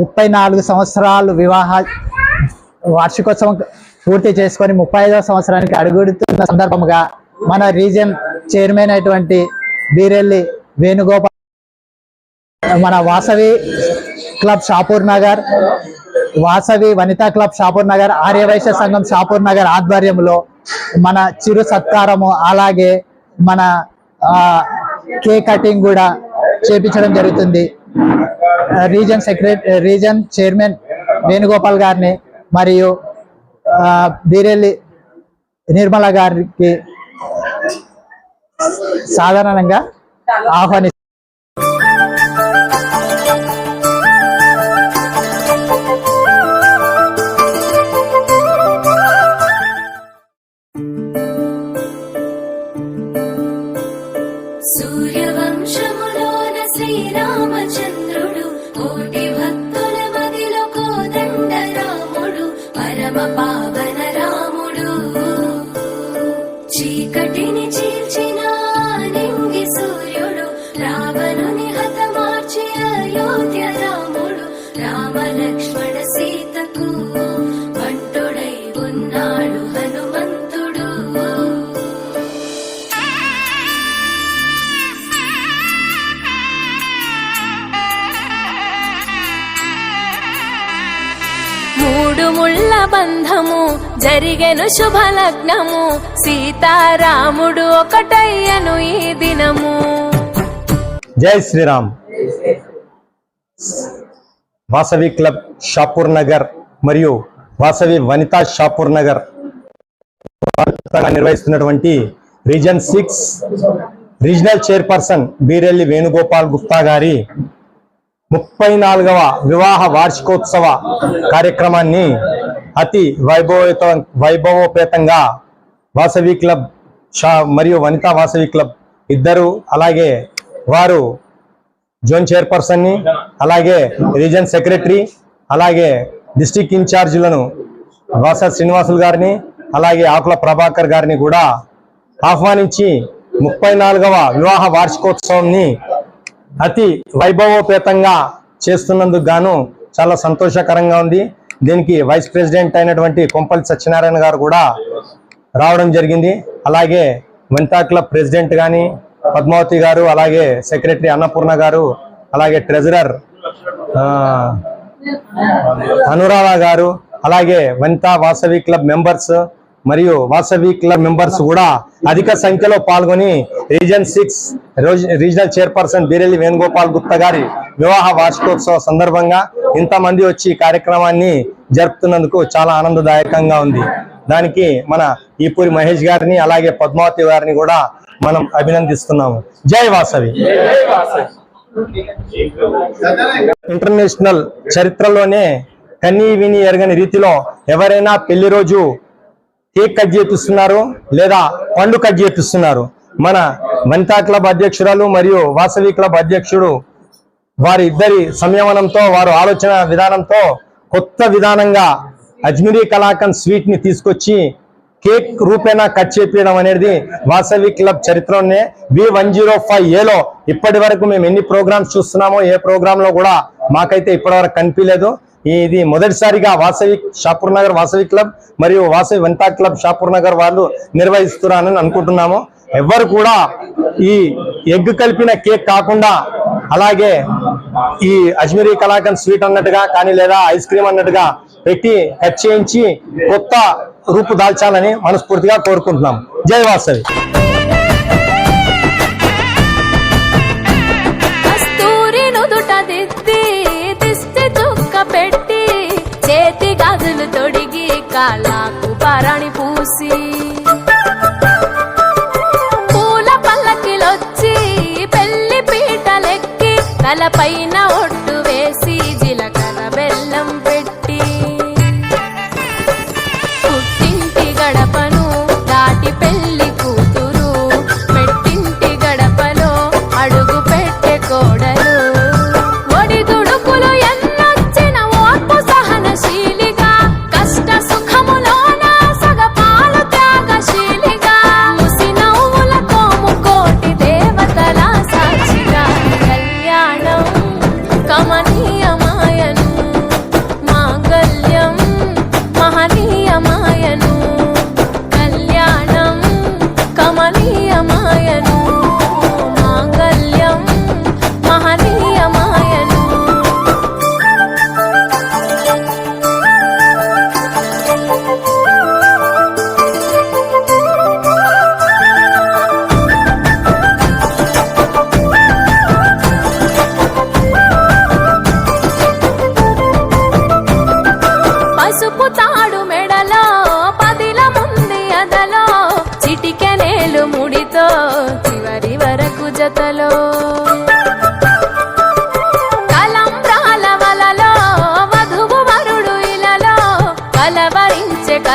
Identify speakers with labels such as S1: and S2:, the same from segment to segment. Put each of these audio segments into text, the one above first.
S1: ముప్పై నాలుగు సంవత్సరాలు వివాహ వార్షికోత్సవం పూర్తి చేసుకొని ముప్పై ఐదవ సంవత్సరానికి అడుగుడుతున్న సందర్భంగా మన రీజియన్ చైర్మన్ అయినటువంటి బీరెల్లి వేణుగోపాల్ మన వాసవి క్లబ్ షాపూర్ నగర్ వాసవి వనితా క్లబ్ షాపూర్ నగర్ ఆర్యవైశ్య సంఘం షాపూర్ నగర్ ఆధ్వర్యంలో మన చిరు సత్కారము అలాగే మన కేక్ కటింగ్ కూడా చేపించడం జరుగుతుంది. Region secretary region chairman Venugopal గారిని మరియు బీరెల్లి నిర్మల గారికి సాధారణంగా ఆహ్వాని
S2: లక్ష్మణ సీతకు వంటుడై ఉన్నాడు హనుమంతుడు. మూడు ముళ్ళ బంధము జరిగెను శుభలగ్నము. సీతారాముడు ఒకటయ్యను ఈ దినము.
S3: జై శ్రీరామ్. వాసవి క్లబ్ షాపూర్ నగర్ మరియు వాసవి వనితా షాపూర్ నగర్ నిర్వహిస్తున్నటువంటి region six regional chairperson Beerelli Venugopal Gupta గారి ముప్పై నాలుగవ వివాహ వార్షికోత్సవ కార్యక్రమాన్ని అతి వైభవత వైభవోపేతంగా వాసవి క్లబ్ షా మరియు వనితా వాసవి క్లబ్ ఇద్దరు అలాగే వారు జోన్ చైర్పర్సన్ని అలాగే రీజన్ సెక్రటరీ అలాగే డిస్టిక్ ఇన్ఛార్జీలను వాస శ్రీనివాసులు గారిని అలాగే ఆకుల ప్రభాకర్ గారిని కూడా ఆహ్వానించి ముప్పై నాలుగవ వివాహ వార్షికోత్సవంని అతి వైభవోపేతంగా చేస్తున్నందుకు గాను చాలా సంతోషకరంగా ఉంది. దీనికి వైస్ ప్రెసిడెంట్ అయినటువంటి కొంపల్లి సత్యనారాయణ గారు కూడా రావడం జరిగింది. అలాగే వనితా క్లబ్ ప్రెసిడెంట్ కానీ పద్మావతి గారు అలాగే సెక్రటరీ అన్నపూర్ణ గారు అలాగే ట్రెజరర్ అనురాధ గారు అలాగే వనితా వాసవి క్లబ్ మెంబర్స్ మరియు వాసవి క్లబ్ మెంబర్స్ కూడా అధిక సంఖ్యలో పాల్గొని region six regional chairperson Beerelli Venugopal Gupta గారి వివాహ వార్షికోత్సవ సందర్భంగా ఇంతమంది వచ్చి ఈ కార్యక్రమాన్ని జరుపుతున్నందుకు చాలా ఆనందదాయకంగా ఉంది. దానికి మన ఈపూరి మహేష్ గారిని అలాగే పద్మావతి గారిని కూడా మనం అభినందిస్తున్నాము. జై వాసవి. ఇంటర్నేషనల్ చరిత్రలోనే కన్నీ విని ఎరగని రీతిలో ఎవరైనా పెళ్ళి రోజు కేక్ కట్ చేపిస్తున్నారు లేదా పండు కట్ చేపిస్తున్నారు. మన వనితా క్లబ్ అధ్యక్షురాలు మరియు వాసవి క్లబ్ అధ్యక్షుడు వారి ఇద్దరి సంయమనంతో వారు ఆలోచన విధానంతో కొత్త విధానంగా అజ్మీరీ కలాకన్ స్వీట్ని తీసుకొచ్చి కేక్ రూపేణా కట్ చేపించడం అనేది వాసవి క్లబ్ చరిత్రలోనే వి వన్ జీరో ఫైవ్ ఏలో ఇప్పటి వరకు మేము ఎన్ని ప్రోగ్రామ్స్ చూస్తున్నామో ఏ ప్రోగ్రామ్లో కూడా మాకైతే ఇప్పటివరకు కనిపించలేదు. ఇది మొదటిసారిగా వాసవి షాపూర్ నగర్ వాసవి క్లబ్ మరియు వాసవి వనితా క్లబ్ షాపూర్ నగర్ వాళ్ళు నిర్వహిస్తున్నారని అనుకుంటున్నాము. ఎవరు కూడా ఈ ఎగ్ కలిపిన కేక్ కాకుండా అలాగే ఈ అజ్మీరీ కలాకన్ స్వీట్ అన్నట్టుగా కానీ లేదా ఐస్ క్రీమ్ అన్నట్టుగా పెట్టి కట్ చేయించి కొత్త రూపు దాల్చాలని మనస్ఫూర్తిగా కోరుకుంటున్నాం. జై వాసవి.
S2: పెట్టి చేతి గాజులు తొడిగి కాళ్ళకు పరాణి పూసి. తలపైన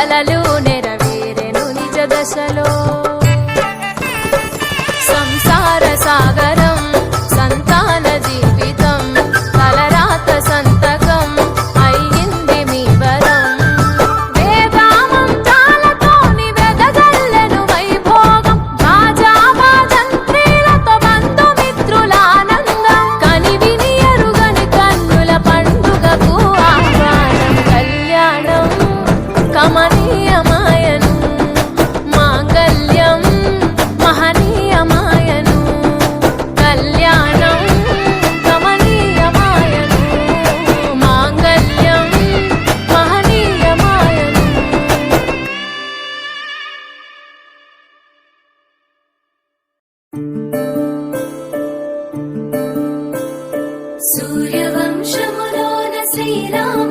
S2: la luz.
S4: సూర్యవంశములోన
S2: శ్రీరామ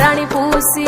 S2: రాణి పూసి